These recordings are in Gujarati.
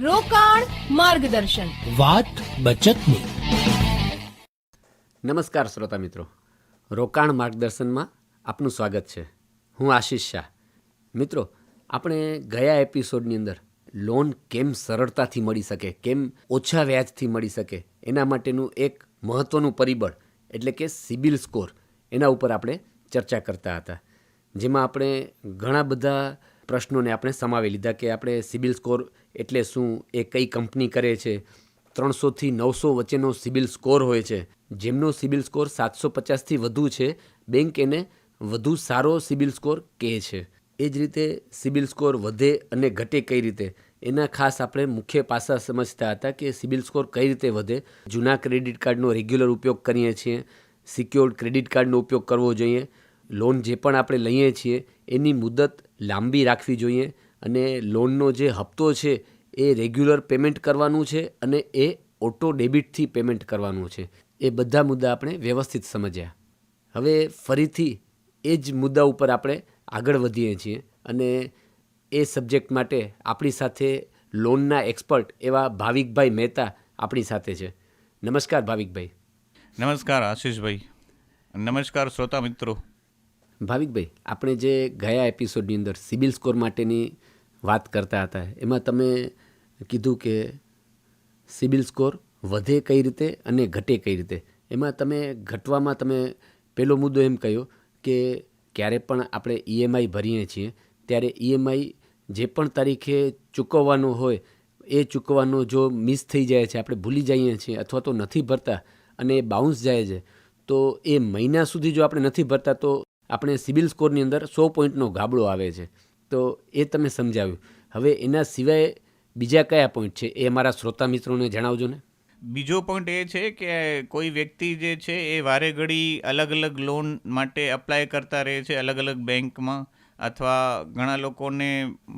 રોકાણ માર્ગદર્શન. વાત બચતની. નમસ્કાર શ્રોતા મિત્રો. રોકાણ માર્ગદર્શનમાં આપનું સ્વાગત છે. હું આશીષ શાહ. મિત્રો આપણે ગયા એપિસોડની અંદર લોન કેમ સરળતાથી મળી શકે કેમ ઓછા વ્યાજથી મળી શકે એના માટેનું એક મહત્ત્વનું પરિબળ એટલે કે સિબિલ સ્કોર એના ઉપર આપણે ચર્ચા કરતા હતા. જેમાં આપણે ઘણા બધા પ્રશ્નોને આપણે સમાવી લીધા કે આપણે સિબિલ સ્કોર એટલે શું? એ કઈ કંપની કરે છે? ત્રણસોથી નવસો વચ્ચેનો સિબિલ સ્કોર હોય છે. જેમનો સિબિલ સ્કોર સાતસો પચાસથી વધુ છે, બેંક એને વધુ સારો સિબિલ સ્કોર કહે છે. એ જ રીતે સિબિલ સ્કોર વધે અને ઘટે કઈ રીતે? એના ખાસ આપણે મુખ્ય પાસા સમજતા હતા કે સિબિલ સ્કોર કઈ રીતે વધે. જૂના ક્રેડિટ કાર્ડનો રેગ્યુલર ઉપયોગ કરીએ છીએ. સિક્યોર્ડ ક્રેડિટ કાર્ડનો ઉપયોગ કરવો જોઈએ. લોન જે પણ આપણે લઈએ છીએ, એની મુદત લાંબી રાખવી જોઈએ અને લોનનો જે હપ્તો છે એ રેગ્યુલર પેમેન્ટ કરવાનું છે અને એ ઓટો ડેબિટથી પેમેન્ટ કરવાનું છે. એ બધા મુદ્દા આપણે વ્યવસ્થિત સમજ્યા. હવે ફરીથી એ જ મુદ્દા ઉપર આપણે આગળ વધીએ છીએ અને એ સબ્જેક્ટ માટે આપણી સાથે લોનના એક્સપર્ટ એવા ભાવિકભાઈ મહેતા આપણી સાથે છે. નમસ્કાર ભાવિકભાઈ. નમસ્કાર આશીષભાઈ. નમસ્કાર શ્રોતા મિત્રો. ભાવિકભાઈ, આપણે જે ગયા એપિસોડની અંદર સિબિલ સ્કોર માટેની વાત કરતા હતા, એમાં તમે કીધું કે સિબિલ સ્કોર વધે કઈ રીતે અને ઘટે કઈ રીતે? એમાં તમે ઘટવામાં તમે પહેલો મુદ્દો એમ કહ્યો કે ક્યારે પણ આપણે ઈએમઆઈ ભરીએ છીએ, ત્યારે ઈએમઆઈ જે પણ તારીખે ચૂકવવાનો હોય, એ ચૂકવવાનો જો મિસ થઈ જાય છે, આપણે ભૂલી જઈએ છીએ અથવા તો નથી ભરતા અને બાઉન્સ જાય છે, તો એ મહિના સુધી જો આપણે નથી ભરતા તો આપણે સિબિલ સ્કોરની અંદર સો પોઈન્ટનો ગાબડો આવે છે. તો એ તમે સમજાવ્યું. હવે એના સિવાય બીજા કયા પોઈન્ટ છે એ અમારા શ્રોતા મિત્રોને જણાવજો ને. બીજો પોઈન્ટ એ છે કે કોઈ વ્યક્તિ જે છે એ વારે ઘડી અલગ અલગ લોન માટે અપ્લાય કરતા રહે છે અલગ અલગ બેંકમાં અથવા ઘણા લોકોને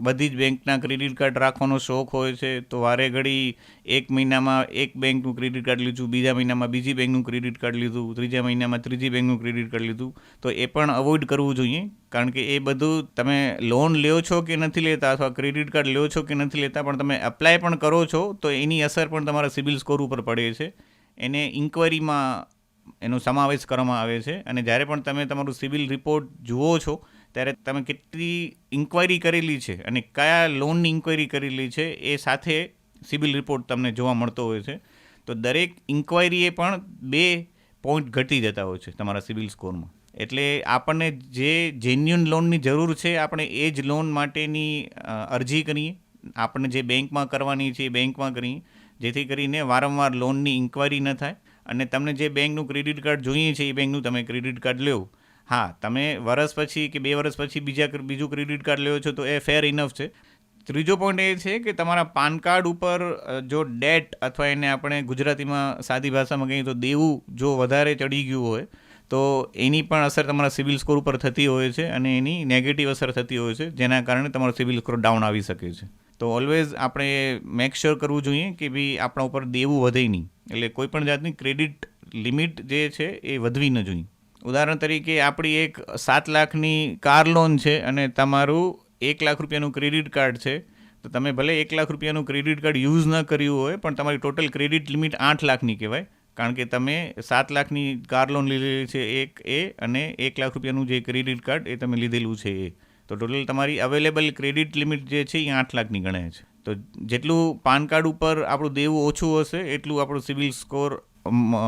બધી જ બેંકના ક્રેડિટ કાર્ડ રાખવાનો શોખ હોય છે, તો વારે ઘડી એક મહિનામાં એક બેંકનું ક્રેડિટ કાર્ડ લીધું, બીજા મહિનામાં બીજી બેંકનું ક્રેડિટ કાર્ડ લીધું, ત્રીજા મહિનામાં ત્રીજી બેંકનું ક્રેડિટ કાર્ડ લીધું, તો એ પણ અવોઇડ કરવું જોઈએ, કારણ કે એ બધું તમે લોન લ્યો છો કે નથી લેતા અથવા ક્રેડિટ કાર્ડ લ્યો છો કે નથી લેતા, પણ તમે એપ્લાય પણ કરો છો, તો એની અસર પણ તમારા સિબિલ સ્કોર ઉપર પડે છે. એને ઇન્ક્વાયરીમાં એનો સમાવેશ કરવામાં આવે છે અને જ્યારે પણ તમે તમારું સિવિલ રિપોર્ટ જુઓ છો ત્યારે તમે કેટલી ઇન્ક્વાયરી કરેલી છે અને કયા લોનની ઇન્ક્વાયરી કરેલી છે એ સાથે સિબિલ રિપોર્ટ તમને જોવા મળતો હોય છે. તો દરેક ઇન્ક્વાયરીએ પણ બે પોઈન્ટ ઘટી જતા હોય છે તમારા સિવિલ સ્કોરમાં. એટલે આપણને જે જેન્યુન લોનની જરૂર છે, આપણે એ જ લોન માટેની અરજી કરીએ. આપણને જે બેંકમાં કરવાની છે એ બેંકમાં કરીએ. જેથી કરીને વારંવાર લોનની ઇન્ક્વાયરી ન થાય. અને તમને જે બેંકનું ક્રેડિટ કાર્ડ જોઈએ છે એ બેંકનું તમે ક્રેડિટ કાર્ડ લો હા, તમે વરસ પછી કે બે વર્ષ પછી બીજા બીજું ક્રેડિટ કાર્ડ લ્યો છો તો એ ફેર ઇનફ છે. ત્રીજો પોઈન્ટ એ છે કે તમારા પાન કાર્ડ ઉપર જો ડેટ અથવા એને આપણે ગુજરાતીમાં સાદી ભાષામાં કહીએ તો દેવું જો વધારે ચડી ગયું હોય, તો એની પણ અસર તમારા સિવિલ સ્કોર ઉપર થતી હોય છે અને એની નેગેટિવ અસર થતી હોય છે, જેના કારણે તમારો સિવિલ સ્કોર ડાઉન આવી શકે છે. તો ઓલવેઝ આપણે મેક શ્યોર કરવું જોઈએ કે ભાઈ આપણા ઉપર દેવું વધે નહીં. એટલે કોઈ પણ જાતની ક્રેડિટ લિમિટ જે છે એ વધવી ન જોઈએ. ઉદાહરણ તરીકે આપણી એક સાત લાખની કાર લોન છે અને તમારું એક લાખ રૂપિયાનું ક્રેડિટ કાર્ડ છે, તો તમે ભલે એક લાખ રૂપિયાનું ક્રેડિટ કાર્ડ યુઝ ન કર્યું હોય, પણ તમારી ટોટલ ક્રેડિટ લિમિટ આઠ લાખની કહેવાય. કારણ કે તમે સાત લાખની કાર લોન લીધેલી છે એક એ અને એક લાખ રૂપિયાનું જે ક્રેડિટ કાર્ડ એ તમે લીધેલું છે એ. તો ટોટલ તમારી અવેલેબલ ક્રેડિટ લિમિટ જે છે એ આઠ લાખની ગણાય છે. તો જેટલું પાન કાર્ડ ઉપર આપણું દેવું ઓછું હશે, એટલું આપણું સિવિલ સ્કોર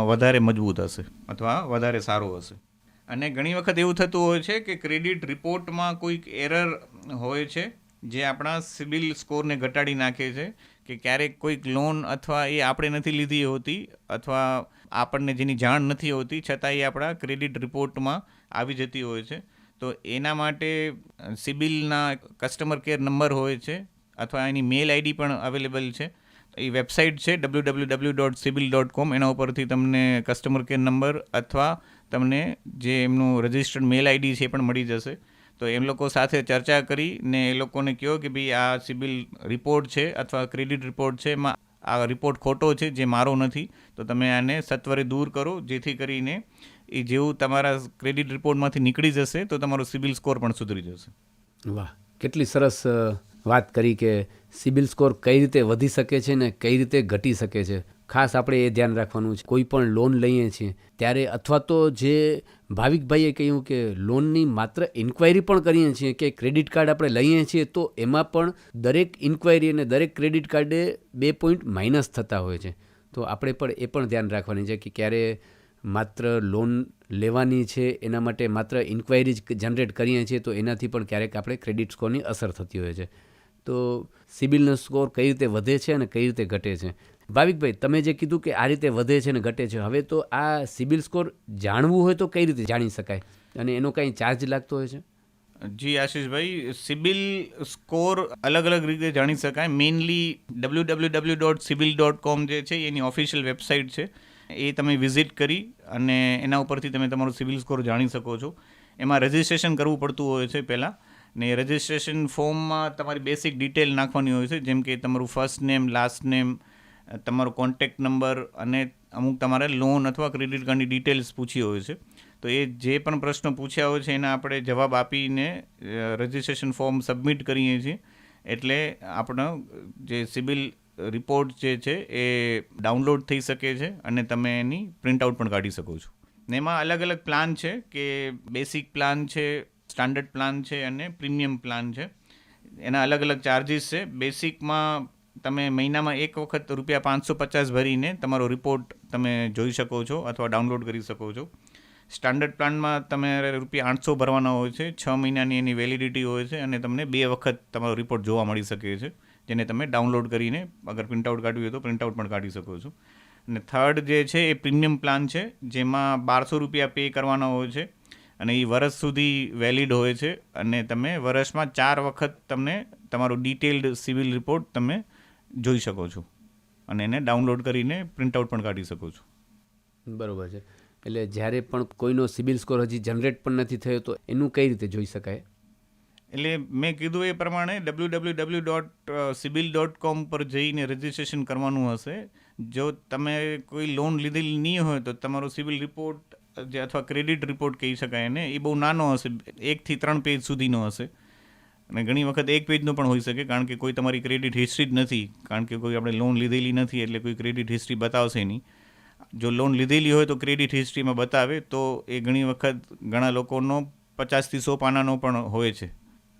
વધારે મજબૂત હશે અથવા વધારે સારો હશે. અને ઘણી વખત એવું થતું હોય છે કે ક્રેડિટ રિપોર્ટમાં કોઈક એરર હોય છે જે આપણા સિબિલ સ્કોરને ઘટાડી નાખે છે કે ક્યારેક કોઈક લોન અથવા એ આપણે નથી લીધી હોતી અથવા આપણને જેની જાણ નથી હોતી છતાં એ આપણા ક્રેડિટ રિપોર્ટમાં આવી જતી હોય છે. તો એના માટે સિબિલના કસ્ટમર કેર નંબર હોય છે અથવા એની મેલ આઈડી પણ અવેલેબલ છે. એ વેબસાઇટ છે W W W dot CIBIL dot com એના ઉપરથી તમને કસ્ટમર કેર નંબર અથવા તમને જે એમનું રજિસ્ટર્ડ મેલ આઈડી છે એ પણ મળી જશે. તો એમ લોકો સાથે ચર્ચા કરી ને એ લોકોને કહો કે ભાઈ આ સિબિલ રિપોર્ટ છે અથવા ક્રેડિટ રિપોર્ટ છે એમાં આ રિપોર્ટ ખોટો છે જે મારો નથી, તો તમે આને સત્વરે દૂર કરો જેથી કરીને એ જેવું તમારા ક્રેડિટ રિપોર્ટમાંથી નીકળી જશે તો તમારો સિબિલ સ્કોર પણ સુધરી જશે. વાહ, કેટલી સરસ વાત કરી કે સિબિલ સ્કોર કઈ રીતે વધી શકે છે ને કઈ રીતે ઘટી શકે છે? ખાસ આપણે એ ધ્યાન રાખવાનું છે. કોઈ પણ લોન લઈએ છીએ, ત્યારે અથવા તો જે ભાવિકભાઈએ કહ્યું કે લોનની માત્ર ઇન્ક્વાયરી પણ કરીએ છીએ કે ક્રેડિટ કાર્ડ આપણે લઈએ છીએ, તો એમાં પણ દરેક ઇન્ક્વાયરી અને દરેક ક્રેડિટ કાર્ડે બે પોઈન્ટ માઇનસ થતા હોય છે. તો આપણે પણ એ પણ ધ્યાન રાખવાની છે કે ક્યારે માત્ર લોન લેવાની છે એના માટે માત્ર ઇન્ક્વાયરી જ જનરેટ કરીએ છીએ, તો એનાથી પણ ક્યારેક આપણે ક્રેડિટ સ્કોરની અસર થતી હોય છે. તો સિબિલનો સ્કોર કઈ રીતે વધે છે અને કઈ રીતે ઘટે છે? ભાવિકભાઈ, તમે જે કીધું કે આ રીતે વધે છે અને ઘટે છે, હવે તો આ સિબિલ સ્કોર જાણવું હોય તો કઈ રીતે જાણી શકાય? અને એનો કાંઈ ચાર્જ લાગતો હોય છે? જી, આશીષભાઈ, સિબિલ સ્કોર અલગ અલગ રીતે જાણી શકાય. Mainly W W W dot CIBIL dot com જે છે, એની ઓફિશિયલ વેબસાઇટ છે. એ તમે વિઝિટ કરી અને એના ઉપરથી તમે તમારો સિબિલ સ્કોર જાણી શકો છો. એમાં રજિસ્ટ્રેશન કરવું પડતું હોય છે પહેલાં. ને રજિસ્ટ્રેશન ફોર્મમાં તમારી બેસિક ડિટેલ નાખવાની હોય છે. જેમ કે તમારું ફર્સ્ટ નેમ લાસ્ટ નેમ તમારો કોન્ટેક્ટ નંબર અને અમુક તમારે લોન અથવા ક્રેડિટ કાર્ડની ડિટેલ્સ પૂછી હોય છે. તો એ જે પણ પ્રશ્નો પૂછ્યા હોય છે, એના આપણે જવાબ આપીને રજિસ્ટ્રેશન ફોર્મ સબમિટ કરીએ છીએ. એટલે આપણો જે સિબિલ રિપોર્ટ જે છે, એ ડાઉનલોડ થઈ શકે છે અને તમે એની પ્રિન્ટઆઉટ પણ કાઢી શકો છો. ને એમાં અલગ અલગ પ્લાન છે કે બેસિક પ્લાન છે સ્ટાન્ડર્ડ પ્લાન છે અને પ્રીમિયમ પ્લાન છે. એના અલગ અલગ ચાર્જિસ છે. બેસિકમાં તમે મહિનામાં એક વખત રૂપિયા પાંચસો પચાસ ભરીને તમારો રિપોર્ટ તમે જોઈ શકો છો અથવા ડાઉનલોડ કરી શકો છો. સ્ટાન્ડર્ડ પ્લાનમાં તમારે રૂપિયા આઠસો ભરવાના હોય છે. છ મહિનાની એની વેલિડિટી હોય છે અને તમને બે વખત તમારો રિપોર્ટ જોવા મળી શકે છે, જેને તમે ડાઉનલોડ કરીને અગર પ્રિન્ટઆઉટ કાઢવી હોય તો પ્રિન્ટઆઉટ પણ કાઢી શકો છો. અને થર્ડ જે છે એ પ્રીમિયમ પ્લાન છે, જેમાં બારસો રૂપિયા પે કરવાના હોય છે. અને એ વર્ષ સુધી વેલિડ હોય છે. અને તમે વર્ષમાં ચાર વખત તમને તમારો ડિટેલ્ડ સિવિલ રિપોર્ટ તમે જોઈ શકો છો. અને એને ડાઉનલોડ કરીને પ્રિન્ટઆઉટ પણ કાઢી શકો છો. બરોબર છે. એટલે જ્યારે પણ કોઈનો સિવિલ સ્કોર હજી જનરેટ પણ નથી થયો તો એનું કઈ રીતે જોઈ શકાય? એટલે મેં કીધું એ પ્રમાણે W W W dot CIBIL dot com પર જઈને રજિસ્ટ્રેશન કરવાનું હશે. જો તમે કોઈ લોન લીધેલી નહીં હોય તો તમારો સિવિલ રિપોર્ટ જે અથવા ક્રેડિટ રિપોર્ટ કહી શકાય એને, એ બહુ નાનો હશે, એકથી ત્રણ પેજ સુધીનો હશે. અને ઘણી વખત એક પેજનો પણ હોઈ શકે, કારણ કે કોઈ તમારી ક્રેડિટ હિસ્ટ્રી જ નથી, કારણ કે કોઈ આપણે લોન લીધેલી નથી, એટલે કોઈ ક્રેડિટ હિસ્ટ્રી બતાવશે નહીં. જો લોન લીધેલી હોય તો ક્રેડિટ હિસ્ટ્રીમાં બતાવે, તો એ ઘણી વખત ઘણા લોકોનો પચાસથી સો પાનાનો પણ હોય છે.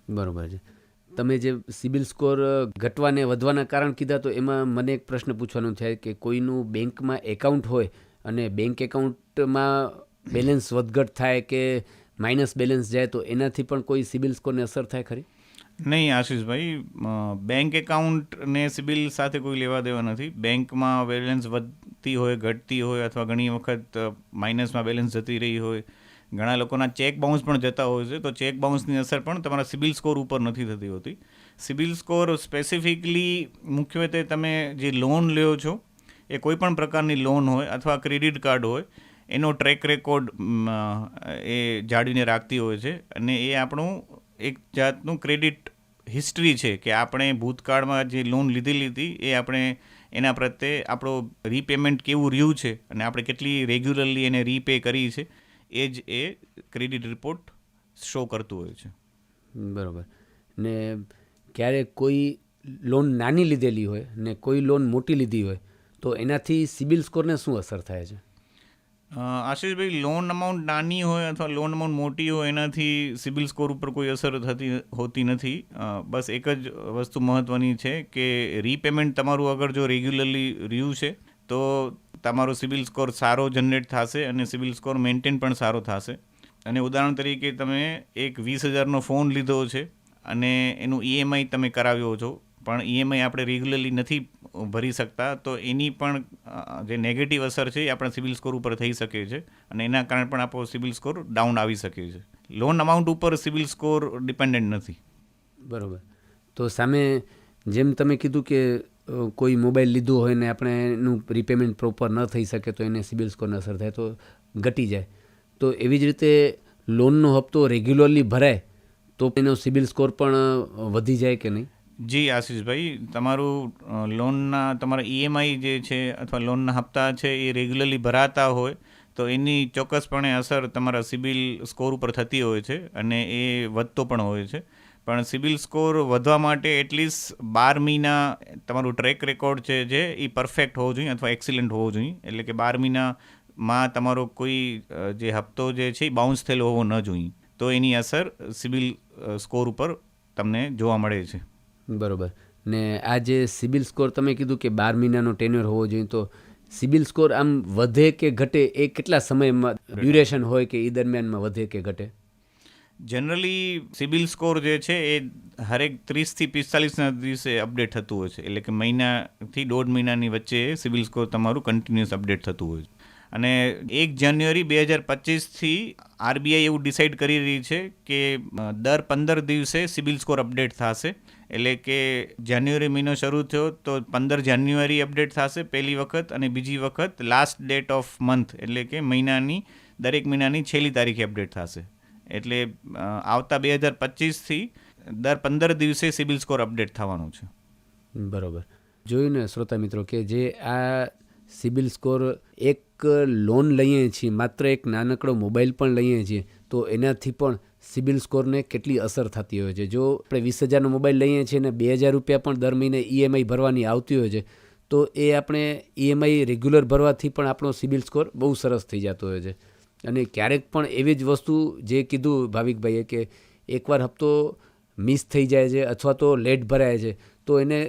બરાબર છે. તમે જે સિબિલ સ્કોર ઘટવાને વધવાના કારણ કીધા, તો એમાં મને એક પ્રશ્ન પૂછવાનો છે કે કોઈનું બેંકમાં એકાઉન્ટ હોય અને બેંક એકાઉન્ટમાં બેલેન્સ વધઘટ થાય કે માઇનસ બેલેન્સ જાય તો એનાથી પણ કોઈ સિબિલ સ્કોરને અસર થાય ખરી? નહીં, આશીષભાઈ બેંક એકાઉન્ટને સિબિલ સાથે કોઈ લેવા દેવા નથી. બેંકમાં બેલેન્સ વધતી હોય, ઘટતી હોય અથવા ઘણી વખત માઇનસમાં બેલેન્સ જતી રહી હોય. ઘણા લોકોના ચેક બાઉન્સ પણ જતા હોય છે. તો ચેક બાઉન્સની અસર પણ તમારા સિબિલ સ્કોર ઉપર નથી થતી હોતી. સિબિલ સ્કોર સ્પેસિફિકલી મુખ્યત્વે તમે જે લોન લ્યો છો, એ કોઈ પણ પ્રકારની લોન હોય અથવા ક્રેડિટ કાર્ડ હોય એનો ટ્રેક રેકોર્ડ એ જાળવીને રાખતી હોય છે અને એ આપણું એક જાતનું ક્રેડિટ હિસ્ટ્રી છે કે આપણે ભૂતકાળમાં જે લોન લીધેલી હતી, એ આપણે એના પ્રત્યે આપણો રીપેમેન્ટ કેવું રહ્યું છે અને આપણે કેટલી રેગ્યુલરલી એને રીપે કરી છે, એ જ એ ક્રેડિટ રિપોર્ટ શો કરતું હોય છે. બરાબર. ને ક્યારેક કોઈ લોન નાની લીધેલી હોય ને કોઈ લોન મોટી લીધી હોય, તો એનાથી સિબિલ સ્કોરને શું અસર થાય છે? આશીષભાઈ લોન અમાઉન્ટ નાની હોય અથવા લોન અમાઉન્ટ મોટી હોય, એનાથી સિબિલ સ્કોર ઉપર કોઈ અસર થતી હોતી નથી. બસ એક જ વસ્તુ મહત્ત્વની છે કે રીપેમેન્ટ તમારું અગર જો રેગ્યુલરલી રહ્યું છે, તો તમારો સિબિલ સ્કોર સારો જનરેટ થશે અને સિબિલ સ્કોર મેન્ટેન પણ સારો થશે. અને ઉદાહરણ તરીકે તમે એક વીસ હજારનો ફોન લીધો છે અને એનું ઈએમઆઈ તમે કરાવ્યો છો પણ ઈએમઆઈ આપણે રેગ્યુલરલી નથી ભરી શકતા, તો એની પણ જે નેગેટિવ અસર છે એ આપણા સિબિલ સ્કોર ઉપર થઈ શકે છે અને એના કારણે પણ આપણો સિબિલ સ્કોર ડાઉન આવી શકે છે. લોન અમાઉન્ટ ઉપર સિવિલ સ્કોર ડિપેન્ડન્ટ નથી. બરાબર. તો સામે જેમ તમે કીધું કે કોઈ મોબાઈલ લીધો હોય ને આપણે એનું રિપેમેન્ટ પ્રોપર ન થઈ શકે તો એને સિબિલ સ્કોરને અસર થાય, તો ઘટી જાય. તો એવી જ રીતે લોનનો હપ્તો રેગ્યુલરલી ભરાય, તો એનો સિબિલ સ્કોર પણ વધી જાય કે નહીં? જી, આશીષભાઈ, તમારું લોનના તમારા ઈએમઆઈ જે છે અથવા લોનના હપ્તા છે એ રેગ્યુલરલી ભરાતા હોય, તો એની ચોક્કસપણે અસર તમારા સિબિલ સ્કોર ઉપર થતી હોય છે અને એ વધતો પણ હોય છે. પણ સિબિલ સ્કોર વધવા માટે એટલીસ્ટ બાર મહિના તમારું ટ્રેક રેકોર્ડ છે જે, એ પરફેક્ટ હોવો જોઈએ અથવા એક્સિલન્ટ હોવો જોઈએ. એટલે કે બાર મહિનામાં તમારો કોઈ જે હપ્તો જે છે એ બાઉન્સ થયેલો હોવો ન જોઈએ. તો એની અસર સિબિલ સ્કોર ઉપર તમને જોવા મળે છે. બરોબર. ને આ જે સિબિલ સ્કોર તમે કીધું કે બાર મહિનાનો ટેન્યુર હોવો જોઈએ, તો સિબિલ સ્કોર આમ વધે કે ઘટે એ કેટલા સમયમાં ડ્યુરેશન હોય કે એ દરમિયાનમાં વધે કે ઘટે? જનરલી સિબિલ સ્કોર જે છે એ હરેક ત્રીસથી પિસ્તાલીસના દિવસે અપડેટ થતું હોય છે. એટલે કે મહિનાથી દોઢ મહિનાની વચ્ચે સિબિલ સ્કોર તમારું કન્ટિન્યુઅસ અપડેટ થતું હોય છે. અને એક જાન્યુઆરી બે હજાર પચીસથી આરબીઆઈ એવું ડિસાઇડ કરી રહી છે કે દર પંદર દિવસે સિબિલ સ્કોર અપડેટ થશે. એટલે કે જાન્યુઆરી મહિનો શરૂ થયો તો પંદર જાન્યુઆરી અપડેટ થશે પહેલી વખત અને બીજી વખત લાસ્ટ ડેટ ઓફ મંથ એટલે કે મહિનાની, દરેક મહિનાની છેલ્લી તારીખે અપડેટ થશે. એટલે આવતા બે હજાર પચીસથી દર પંદર દિવસે સિબિલ સ્કોર અપડેટ થવાનું છે. બરોબર. જોયું ને શ્રોતા મિત્રો કે જે આ સિબિલ સ્કોર એક લોન લઈએ છીએ, માત્ર એક નાનકડો મોબાઈલ પણ લઈએ છીએ, તો એનાથી પણ સિબિલ સ્કોરને કેટલી અસર થતી હોય છે? જો આપણે વીસ હજારનો મોબાઈલ લઈએ છીએ અને બે હજાર રૂપિયા પણ દર મહિને ઈએમઆઈ ભરવાની આવતી હોય છે, તો એ આપણે ઈએમઆઈ રેગ્યુલર ભરવાથી પણ આપણો સિબિલ સ્કોર બહુ સરસ થઈ જતો હોય છે. અને ક્યારેક પણ એવી જ વસ્તુ જે કીધું ભાવિકભાઈએ કે એકવાર હપ્તો મિસ થઈ જાય છે અથવા તો લેટ ભરાય છે, તો એને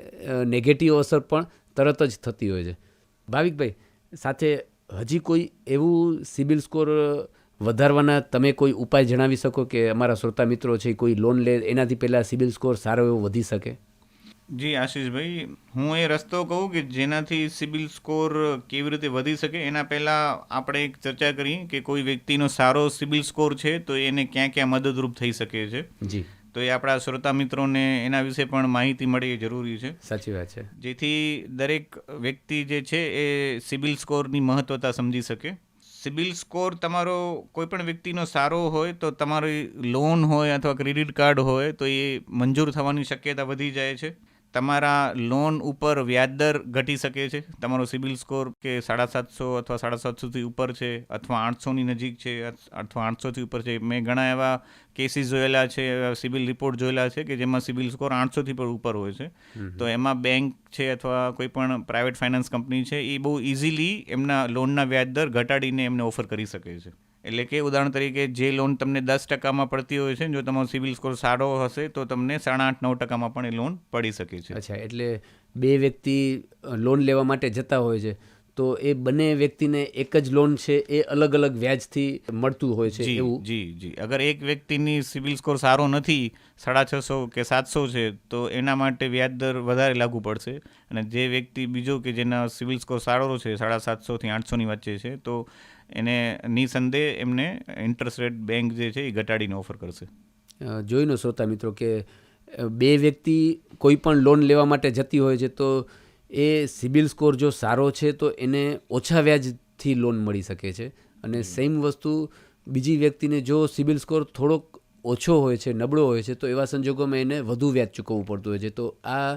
નેગેટિવ અસર પણ તરત જ થતી હોય છે. ભાવિકભાઈ, સાથે હજી કોઈ એવું સિબિલ સ્કોર વધારવાના તમે કોઈ ઉપાય જણાવી શકો કે અમારા શ્રોતા મિત્રો છે કોઈ લોન લે એનાથી પહેલાં સિબિલ સ્કોર સારો એવો વધી શકે? જી આશીષભાઈ હું એ રસ્તો કહું કે જેનાથી સિબિલ સ્કોર કેવી રીતે વધી શકે એના પહેલાં આપણે એક ચર્ચા કરીએ કે કોઈ વ્યક્તિનો સારો સિબિલ સ્કોર છે તો એને ક્યાં ક્યાં મદદરૂપ થઈ શકે છે. જી. તો એ આપણા શ્રોતા મિત્રોને એના વિશે પણ માહિતી મળે એ જરૂરી છે. સાચી વાત છે. જેથી દરેક વ્યક્તિ જે છે એ સિબિલ સ્કોરની મહત્વતા સમજી શકે. સિબિલ સ્કોર તમારો કોઈ પણ વ્યક્તિનો સારો હોય તો તમારી લોન હોય અથવા ક્રેડિટ કાર્ડ હોય તો એ મંજૂર થવાની શક્યતા વધી જાય છે. તમારા લોન ઉપર વ્યાજદર ઘટી શકે છે? તમારો સિબિલ સ્કોર કે સાડા સાતસો અથવા સાડા સાતસોથી ઉપર છે અથવા આઠસોની નજીક છે અથવા આઠસોથી ઉપર છે? મેં ઘણા એવા કેસીસ જોયેલા છે સિબિલ રિપોર્ટ જોયેલા છે કે જેમાં સિબિલ સ્કોર આઠસોથી પણ ઉપર હોય છે. તો એમાં બેંક છે અથવા કોઈ પણ પ્રાઇવેટ ફાઇનાન્સ કંપની છે એ બહુ ઇઝીલી એમના લોનના વ્યાજદર ઘટાડીને એમને ઓફર કરી શકે છે. એટલે કે ઉદાહરણ તરીકે જે લોન તમને દસ ટકામાં પડતી હોય છે જો તમારો સિબિલ સ્કોર સારો હશે, તો તમને સાડા આઠ, નવ ટકામાં પણ એ લોન પડી શકે છે. અચ્છા, એટલે બે વ્યક્તિ લોન લેવા માટે જતા હોય છે. તો એ બંને વ્યક્તિને એક જ લોન છે એ અલગ અલગ વ્યાજથી મળતું હોય છે એવું? જી જી. અગર એક વ્યક્તિની સિવિલ સ્કોર સારો નથી સાડા છસો કે સાતસો છે તો એના માટે વ્યાજ દર વધારે લાગુ પડશે. અને જે વ્યક્તિ બીજો કે જેના સિવિલ સ્કોર સારો છે સાડા સાતસોથી આઠસોની વચ્ચે છે તો એને નિસંદેહ એમને ઇન્ટરેસ્ટ રેટ બેંક જે છે એ ઘટાડીને ઓફર કરશે. જોઈ લો શ્રોતા મિત્રો કે બે વ્યક્તિ કોઈ પણ લોન લેવા માટે જતી હોય છે તો એ સિબિલ સ્કોર જો સારો છે તો એને ઓછા વ્યાજથી લોન મળી શકે છે. અને સેમ વસ્તુ બીજી વ્યક્તિને જો સિબિલ સ્કોર થોડોક ઓછો હોય છે નબળો હોય છે તો એવા સંજોગોમાં એને વધુ વ્યાજ ચૂકવવું પડતું હોય છે. તો આ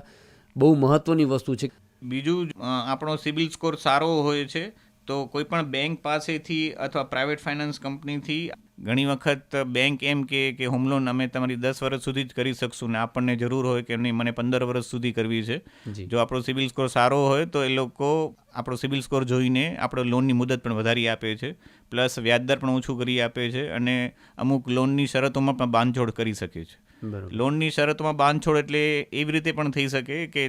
બહુ મહત્ત્વની વસ્તુ છે. બીજું આપણો સિબિલ સ્કોર સારો હોય છે તો કોઈ પણ બેંક પાસેથી અથવા પ્રાઇવેટ ફાઇનાન્સ કંપનીથી ઘણી વખત બેંક એમ કે કે હોમ લોન અમે તમારી દસ વર્ષ સુધી જ કરી શકશું ને આપણને જરૂર હોય કે નહીં મને પંદર વર્ષ સુધી કરવી છે. જો. આપણો સિબિલ સ્કોર સારો હોય તો એ લોકો આપણો સિબિલ સ્કોર જોઈને આપણો લોનની મુદત પણ વધારી આપે છે. પ્લસ વ્યાજદર પણ ઓછું કરી આપે છે અને અમુક લોનની શરતોમાં પણ બાંધછોડ કરી શકે છે. બરાબર. લોનની શરતોમાં બાંધછોડ એટલે એવી રીતે પણ થઈ શકે કે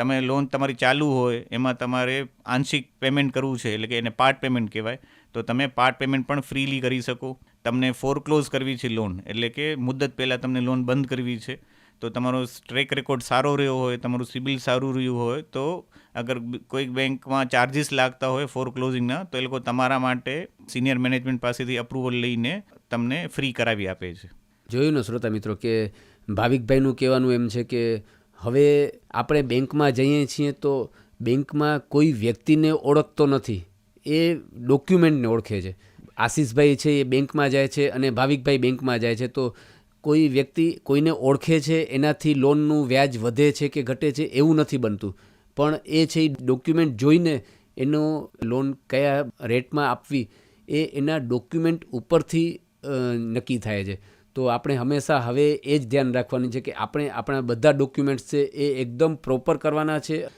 તમે લોન તમારી ચાલુ હોય, એમાં તમારે આંશિક પેમેન્ટ કરવું છે, એટલે કે એને પાર્ટ પેમેન્ટ કહેવાય. તો તમે પાર્ટ પેમેન્ટ પણ ફ્રીલી કરી શકો. તમને ફોરક્લોઝ કરવી છે લોન એટલે કે મુદ્દત પહેલાં તમને લોન બંધ કરવી છે. તો તમારો ટ્રેક રેકોર્ડ સારો રહ્યો હોય, તમારું સિબિલ સારું રહ્યું હોય, તો અગર કોઈક બેંકમાં ચાર્જિસ લાગતા હોય ફોર ક્લોઝિંગના તો એ લોકો તમારા માટે સિનિયર મેનેજમેન્ટ પાસેથી અપ્રુવલ લઈને તમને ફ્રી કરાવી આપે છે. જોયું ને શ્રોતા મિત્રો કે ભાવિકભાઈનું કહેવાનું એમ છે કે હવે આપણે બેંકમાં જઈએ છીએ તો બેંકમાં કોઈ વ્યક્તિને ઓળખતો નથી. એ ડોક્યુમેન્ટને ઓળખે છે. આશીષભાઈ છે એ બેંકમાં જાય છે અને ભાવિકભાઈ બેંકમાં જાય છે. તો કોઈ વ્યક્તિ કોઈને ઓળખે છે, એનાથી લોનનું વ્યાજ વધે છે કે ઘટે છે એવું નથી બનતું. પણ એ છે એ ડોક્યુમેન્ટ જોઈને એનો લોન કયા રેટમાં આપવી એ એના ડોક્યુમેન્ટ ઉપરથી નક્કી થાય છે. તો આપણે હંમેશા હવે એ જ ધ્યાન રાખવાનું છે કે આપણે આપણા બધા ડોક્યુમેન્ટ્સ છે એ એકદમ પ્રોપર કરવાના છે.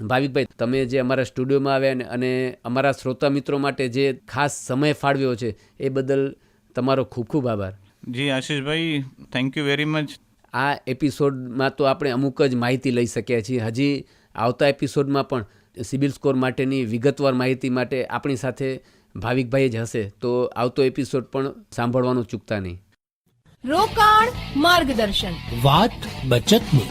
ભાવિકભાઈ તમે જે અમારા સ્ટુડિયોમાં આવ્યા અને- અને અમારા શ્રોતા મિત્રો માટે જે ખાસ સમય ફાળવ્યો છે એ બદલ તમારો ખૂબ ખૂબ આભાર. જી આશીષભાઈ થેન્ક યુ વેરી મચ આ એપિસોડમાં તો આપણે અમુક જ માહિતી લઈ શક્યા છીએ. હજી આવતા એપિસોડમાં પણ સિબિલ સ્કોર માટેની વિગતવાર માહિતી માટે આપણી સાથે ભાવિકભાઈ જ હશે. તો આવતો એપિસોડ પણ સાંભળવાનું ચૂકતા નહીં. રોકાણ માર્ગદર્શન. વાત બચતની.